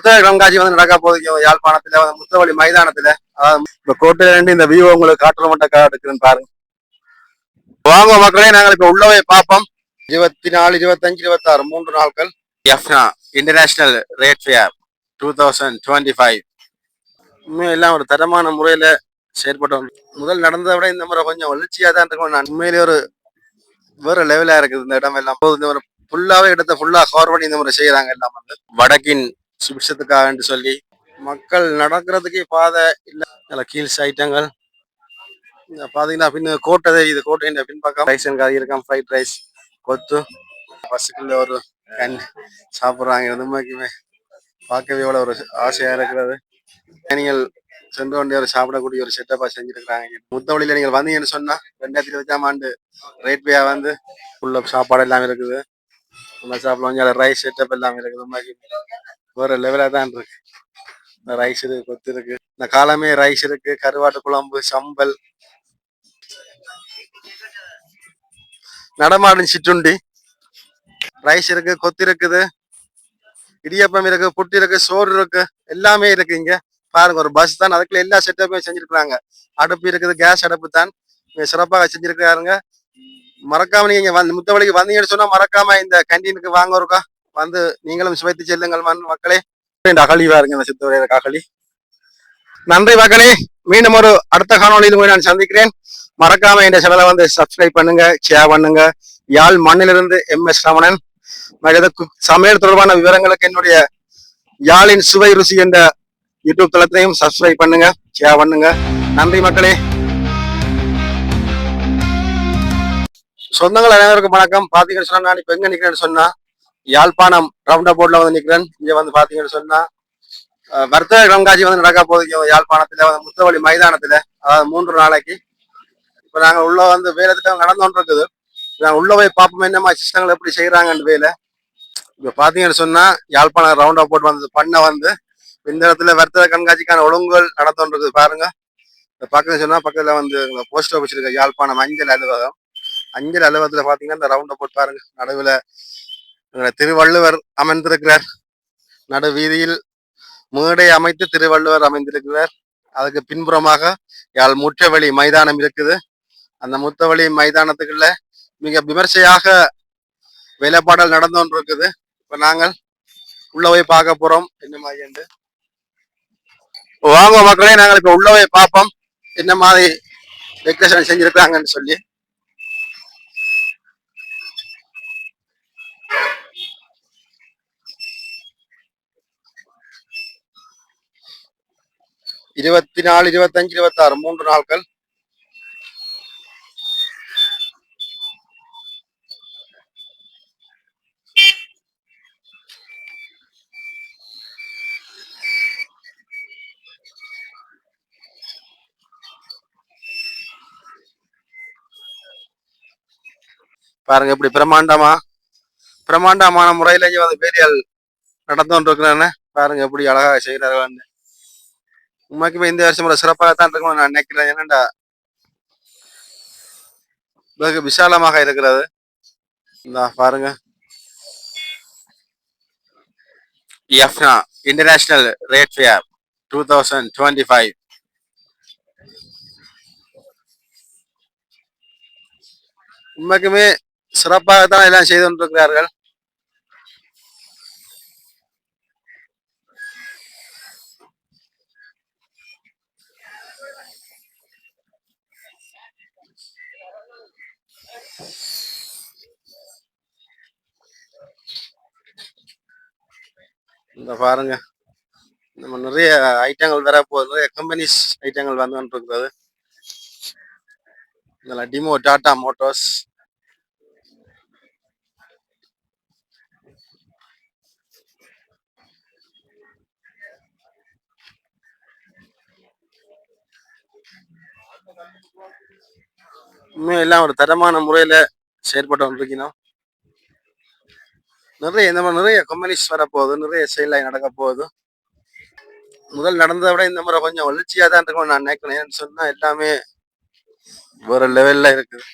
புத்தக கண்காட்சி வந்து நடக்க போதைக்கும் யாழ்ப்பாணத்துல வந்து முத்தவழி மைதானத்துல. அதாவது கோட்டையில இருந்து இந்த வியூ உங்களுக்கு காற்று மட்டும் காட்டுக்குன்னு பாருங்க. வாங்க மக்களே நாங்கள் இப்ப உள்ளவே பார்ப்போம். இருபத்தி நாலு இருபத்தஞ்சு இருபத்தாறு மூன்று நாட்கள். எஃப்னா international trade fair two thousand twenty five உண்மையும் எல்லாம் ஒரு தரமான முறையில செயற்பட்டோம் முதல் நடந்ததை விட இந்த முறை கொஞ்சம் வளர்ச்சியா தான் இருக்கும் நான் உண்மையிலேயே ஒரு வேற லெவலா இருக்குது இந்த இடம் எல்லாம். போது இந்த முறை ஃபுல்லாவே இடத்த ஃபுல்லா கவர் பண்ணி இந்த முறை செய்யறாங்க எல்லாம் வந்து. வடக்கின் சுபிஷத்துக்காக சொல்லி மக்கள் நடக்கிறதுக்கே பாதை இல்ல. நல்ல கீழ்ஸ் ஐட்டங்கள் பார்த்தீங்கன்னா பாத்தீங்கன்னா பின்ன கோட்டை தெரியுது கோட்டையின் பின்பக்கம் ரைஸ் எனக்கு இருக்கான் ஃப்ரைட் ரைஸ் கொத்து. பஸ்ஸுக்குள்ள ஒரு கண் சாப்பிடுறாங்க. இது மாதிரியுமே பார்க்கவே எவ்வளவு ஒரு ஆசையா இருக்கிறது. நீங்கள் சென்று கொண்டே ஒரு சாப்பிடக்கூடிய ஒரு செட்டப்பா முத்த வழியில் நீங்கள் வந்தீங்கன்னு சொன்னா ரெண்டாயிரத்தி இருபத்தாம் ஆண்டு ரேட் பேயாக வந்து ஃபுல்லாக சாப்பாடு எல்லாம் இருக்குது. நம்ம சாப்பிடுவோம். ரைஸ் செட்டப் எல்லாம் இருக்குது. மாதிரி வேற லெவலா தான் இருக்கு. இந்த ரைஸ் இருக்கு கொத்து இருக்கு. இந்த காலமே ரைஸ் இருக்கு கருவாட்டு குழம்பு சம்பல். நடமாடும் சிற்றுண்டி. ரைஸ் இருக்கு கொத்து இருக்குது. இடியப்பம் இருக்கு புட்டு இருக்கு சோறு இருக்கு. எல்லாமே இருக்கு இங்க. பாருங்க ஒரு பஸ் தான். அதுக்குள்ள எல்லா செட்டப்புமே செஞ்சிருக்கிறாங்க. அடுப்பு இருக்குது கேஸ் அடுப்பு தான். சிறப்பாக செஞ்சிருக்காருங்க மறக்காம நீங்க இங்க வந்து முத்தவழிக்கு வந்தீங்கன்னு சொன்னா மறக்காம இந்த கேண்டீனுக்கு வாங்க இருக்கா வந்து நீங்களும் சுவைத்து செல்லுங்கள் மண் மக்களே. அகழிவா அகழி பாருங்க இந்த சித்தவரையில அகழி. நன்றி மக்களே. மீண்டும் ஒரு அடுத்த காணொலியில் போய் நான் சந்திக்கிறேன். மறக்காம இந்த சேனலை வந்து சப்ஸ்கிரைப் பண்ணுங்க ஷேர் பண்ணுங்க. யாழ் மண்ணிலிருந்து எம் எஸ் ரமணன். சமையல் தொடர்பான விவரங்களுக்கு என்னுடைய யாழின் சுவை ருசி என்ற யூடியூப் தளத்தையும் சப்ஸ்கிரைப் பண்ணுங்க ஷேர் பண்ணுங்க. நன்றி மக்களே. சொந்தங்கள் அனைவருக்கும் வணக்கம். பாத்தீங்கன்னு சொன்னா நான் இப்ப எங்க நிக்கிறேன்னு சொன்னா யாழ்ப்பாணம் ரவுண்ட் போர்ட்ல வந்து நிக்கிறேன். இங்க வந்து பாத்தீங்கன்னு சொன்னா வர்த்தக கண்காட்சி வந்து நடக்க போகுது. யாழ்ப்பாணத்துல வந்து முத்தவழி மைதானத்துல. அதாவது மூன்று நாளைக்கு. இப்ப நாங்க உள்ள வந்து வேலை திட்டம் நடந்து இருக்குது நாங்க உள்ள போய் பார்ப்போம் என்னமா சிஸ்டங்கள் எப்படி செய்யறாங்கன்னு வேலை. இப்ப பாத்தீங்கன்னு சொன்னா யாழ்ப்பாணம் ரவுண்ட் போர்ட் வந்து பண்ண வந்து இந்த இடத்துல வர்த்தக கண்காட்சிக்கான ஒழுங்குகள் நடந்து இருக்குது பாருங்க. இப்ப பக்கத்துல சொன்னா பக்கத்துல வந்து போஸ்ட் ஆஃபீஸ் இருக்கு யாழ்ப்பாணம் அஞ்சல் அலுவலகம். அஞ்சல் அலுவலகத்துல பாத்தீங்கன்னா இந்த ரவுண்ட போட்டு பாருங்க நடுவுல திருவள்ளுவர் அமைந்திருக்கிறார். நடு வீதியில் மேடை அமைத்து திருவள்ளுவர் அமைந்திருக்கிறார். அதுக்கு பின்புறமாக யாழ் முற்றவெளி மைதானம் இருக்குது. அந்த முத்தவெளி மைதானத்துக்குள்ள மிக விமர்சையாக வேலைப்பாடல் நடந்து கொண்டு இருக்குது இப்ப நாங்கள் உள்ள போய் பார்க்க போறோம். என்ன மாதிரி என்று. வாங்க மக்களே நாங்கள் இப்ப உள்ள போய் பார்ப்போம். என்ன மாதிரி டெக்கரேஷன் செஞ்சிருக்காங்கன்னு சொல்லி. இருபத்தி நாலு இருபத்தஞ்சு இருபத்தாறு மூன்று நாட்கள். பாருங்க இப்படி பிரம்மாண்டமா பிரம்மாண்டமான முறையில இங்க வந்து வேலைகள் நடந்து கொண்டிருக்கிறான்னு பாருங்க எப்படி அழகா செய்யறாங்க உமாக்கு இந்த வருஷம் சிறப்பாக தான் இருக்கும் நான் நினைக்கிறேன் என்னடா வெகு விசாலமாக இருக்கிறது இந்த பாருங்க எஃப்னா international trade fair two thousand twenty five உண்மைக்குமே சிறப்பாக தான் எல்லாம் செய்து கொண்டிருக்கிறார்கள் இந்த பாருங்க. நம்ம நிறைய ஐட்டங்கள் வர போகுது. நிறைய கம்பெனிஸ் ஐட்டங்கள் வந்து கொண்டிருக்கிறது இதெல்லாம் டிமோ டாடா மோட்டோஸ் இன்னும் எல்லாம் ஒரு தரமான முறையில செயற்பட்டு கொண்டிருக்கணும் நிறைய இந்த மாதிரி நிறைய கம்பெனிஸ் வரப்போகுது நிறைய செயலாய் நடக்க போகுது. முதல் நடந்ததை விட இந்த முறை கொஞ்சம் வளர்ச்சியாக தான் இருக்கும் நான் நினைக்கிறேன். சொன்னால் எல்லாமே ஒரு லெவலில் இருக்குது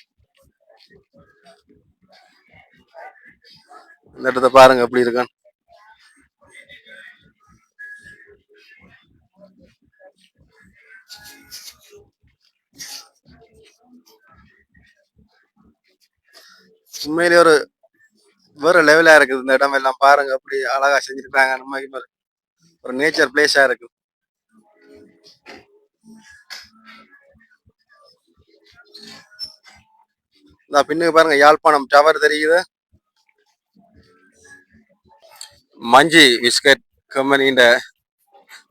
இந்த இடத்த பாருங்க எப்படி இருக்கான்னு. உண்மையிலே ஒரு வேற லெவலா இருக்குது. இந்த இடம் எல்லாம் பாருங்க அப்படி அழகா செஞ்சிருக்காங்க. நம்ம மாதிரி ஒரு நேச்சர் பிளேஸா இருக்கு. இந்த பின்னுக்கு பாருங்க யாழ்ப்பாணம் டவர் தெரியுது? மஞ்சி பிஸ்கட் கம்பெனியின்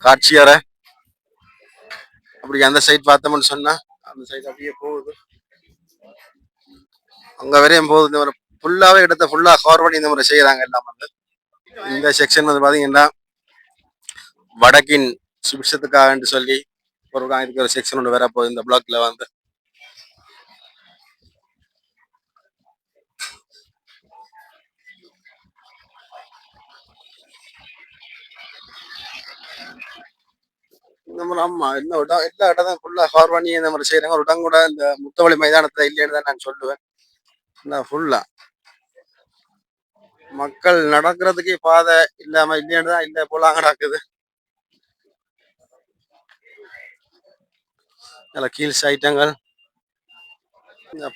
காட்சியற அப்படி அந்த சைட் பார்த்தோம்னு சொன்னா அந்த சைட் அப்படியே போகுது. அங்க வரையும் போகுது ஃபுல்லாகவே ஃபுல்லாவே இடத்த ஃபுல்லா கவர் பண்ணி இந்த முறை செய்யறாங்க எல்லாம் வந்து. இந்த செக்ஷன் வந்து பாத்தீங்கன்னா வடக்கின் சுபிஷத்துக்காக சொல்லி ஒரு இதுக்கு ஒரு செக்ஷன் ஒன்று வர போகுது. இந்த பிளாக்ல வந்து. இந்த மாதிரி ஆமா இந்த இடம் எல்லா இடம் ஃபுல்லா கவர் பண்ணி இந்த மாதிரி செய்யறாங்க. ஒரு இடம் கூட இந்த முத்தவழி மைதானத்துல இல்லைன்னு தான் நான் சொல்லுவேன். ஃபுல்லா மக்கள் நடக்கிறதுக்கே பாதை இல்லாம இல்லைன்னு தான் இல்ல போலாங்க நடக்குது. நல்ல கீழ்ஸ் ஐட்டங்கள்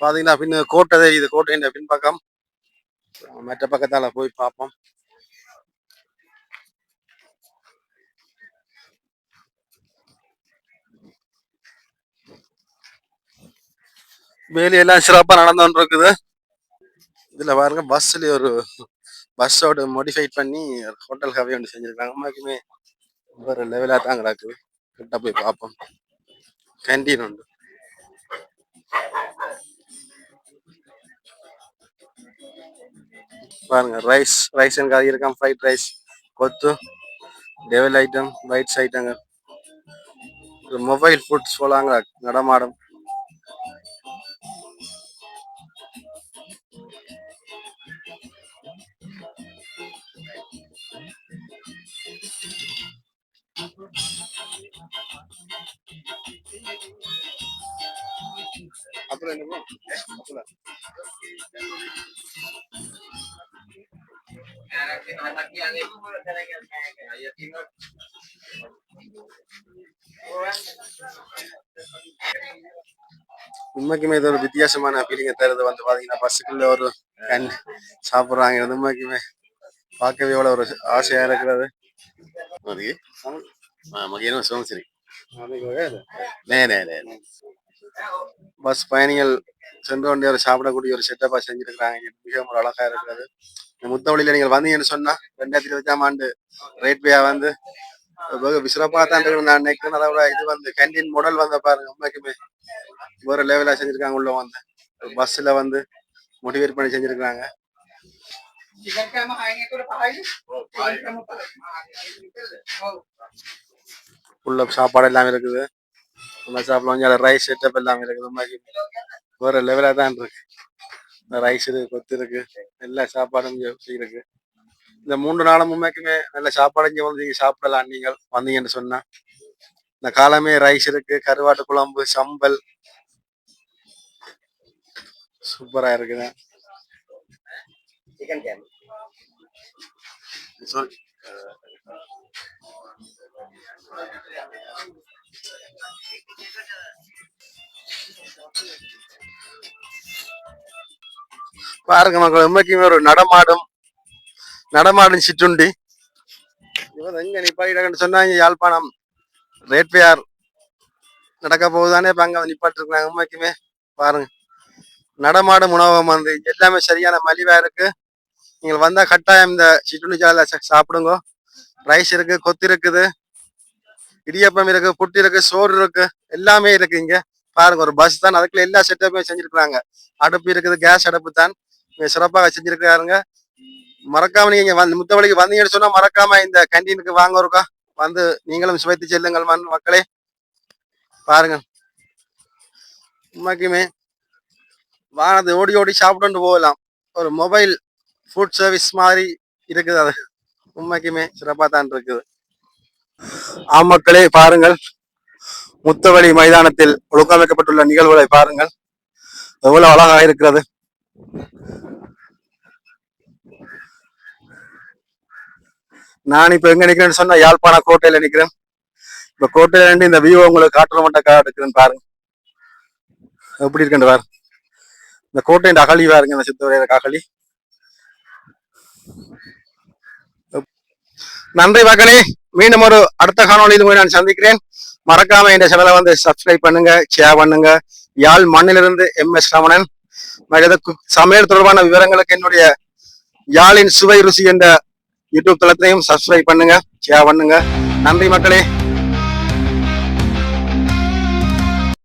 பார்த்தீங்கன்னா பாத்தீங்கன்னா கோட்டை தெரியுது கோட்டையின் பின்பக்கம். மற்ற பக்கத்தால போய் பார்ப்போம். வேலையெல்லாம் சிறப்பா நடந்து கொண்டு இருக்குது இதுல பாருங்க பஸ்ல ஒரு பஸ்ஸோட மோடிஃபைட் பண்ணி ஹோட்டல் கவே ஒன்று செஞ்சிருக்காங்க. அம்மாக்குமே ஒரு லெவலா தான் கிடக்குது கிட்ட போய் பார்ப்போம் கேன்டீன் உண்டு. பாருங்க ரைஸ் ரைஸ் கறி இருக்கான் ஃப்ரைட் ரைஸ் கொத்து டெவல் ஐட்டம் பைட்ஸ் ஐட்டங்கள் மொபைல் ஃபுட்ஸ் போலாங்க நடமாடும். அப்புறம் என்ன அப்புறம். உண்மைக்குமே இது ஒரு வித்தியாசமான ஃபீலிங்கை தருது. வந்து பாத்தீங்கன்னா பஸ்ஸுக்குள்ள ஒரு கண் சாப்பிடுறாங்க. உண்மைக்குமே பார்க்கவே எவ்வளவு ஒரு ஆசையா இருக்கிறது. நே நே பஸ் பயணிகள் சென்று கொண்டே ஒரு சாப்பிடக்கூடிய ஒரு செட்டப்பா செஞ்சிருக்கிறாங்க. மிகவும் ஒரு அழகா இருக்கிறது. இந்த முத்தவழியில நீங்கள் வந்தீங்கன்னு சொன்னா ரெண்டாயிரத்தி இருபத்தாம் ஆண்டு ரேட்வேயா வந்து வெகு சிறப்பாக தான் நான் நினைக்கிறேன் அதை விட இது வந்து கேண்டீன் மாடல் வந்த பாருங்க உண்மைக்குமே வேற லெவலா செஞ்சிருக்காங்க உள்ள வந்து. பஸ்ல வந்து மோட்டிவேட் பண்ணி செஞ்சிருக்காங்க உள்ள சாப்பாடு எல்லாம் இருக்குது. நம்ம சாப்பிட கொஞ்சம் ரைஸ் செட்டப் எல்லாம் இருக்குது. உண்மைக்குமே வேற லெவலா தான் இருக்கு. ரைஸ் இருக்கு கொத்து இருக்கு. எல்லா சாப்பாடும் இங்க இருக்கு. இந்த மூன்று நாளும் நல்ல சாப்பாடு இங்க வந்து நீங்க சாப்பிடலாம். நீங்கள் வந்தீங்கன்னு சொன்னா. இந்த காலமே ரைஸ் இருக்கு கருவாட்டு குழம்பு சம்பல். சூப்பரா இருக்குது Sorry. பாருங்க மக்கள் உண்மைக்குமே ஒரு நடமாடும் நடமாடும் சிற்றுண்டி. இவன் எங்க நிப்பாட்டிட்டு சொன்னாங்க யாழ்ப்பாணம் ரேட்வேயார் நடக்க போகுதானே இப்ப அங்க நிப்பாட்டு இருக்காங்க உண்மைக்குமே பாருங்க. நடமாடும் உணவகம் வந்து எல்லாமே சரியான மலிவா இருக்கு. நீங்கள் வந்தா கட்டாயம் இந்த சிற்றுண்டி சாலை சாப்பிடுங்க. ரைஸ் இருக்கு கொத்து இருக்குது. இடியப்பம் இருக்கு புட்டு இருக்கு சோறு இருக்கு எல்லாமே இருக்கு இங்க. பாருங்க ஒரு பஸ் தான். அதுக்குள்ள எல்லா செட்டப்புமே செஞ்சிருக்காங்க அடுப்பு இருக்குது கேஸ் அடுப்பு தான். சிறப்பாக செஞ்சிருக்காருங்க மறக்காம நீங்க வந்து முத்தவழிக்கு வந்தீங்கன்னு சொன்னா மறக்காம இந்த கண்டீனுக்கு வாங்க இருக்கா வந்து நீங்களும் சுவைத்து செல்லுங்கள் மண் மக்களே. பாருங்க. உண்மைக்குமே வானது ஓடி ஓடி சாப்பிட்டு போகலாம். ஒரு மொபைல் ஃபுட் சர்வீஸ் மாதிரி இருக்குது அது. உண்மைக்குமே சிறப்பாக தான் இருக்குது. ஆமக்களே பாருங்கள். முத்தவழி மைதானத்தில் ஒழுங்கமைக்கப்பட்டுள்ள நிகழ்வுகளை பாருங்கள். எவ்வளவு அழகாக இருக்கிறது. நான் இப்ப எங்க நிக்கிறேன்னு சொன்னா யாழ்ப்பாண கோட்டையில நிக்கிறேன். இப்ப கோட்டையில இந்த வியூ உங்களுக்கு காட்டுற மட்டும் காட்டுக்கிறேன் பாருங்க. எப்படி இருக்குன்னு பாரு இந்த கோட்டையின் அகழி பாருங்க இந்த சித்தவரையர் அகழி. நன்றி மக்களே. மீண்டும் ஒரு அடுத்த காணொலியில் போய் நான் சந்திக்கிறேன். மறக்காம இந்த சேனலை வந்து சப்ஸ்கிரைப் பண்ணுங்க ஷேர் பண்ணுங்க. யாழ் மண்ணிலிருந்து எம் எஸ் ரமணன். சமையல் தொடர்பான விவரங்களுக்கு என்னுடைய யாழின் சுவை ருசி என்ற யூடியூப் தளத்தையும் சப்ஸ்கிரைப் பண்ணுங்க ஷேர் பண்ணுங்க. நன்றி மக்களே.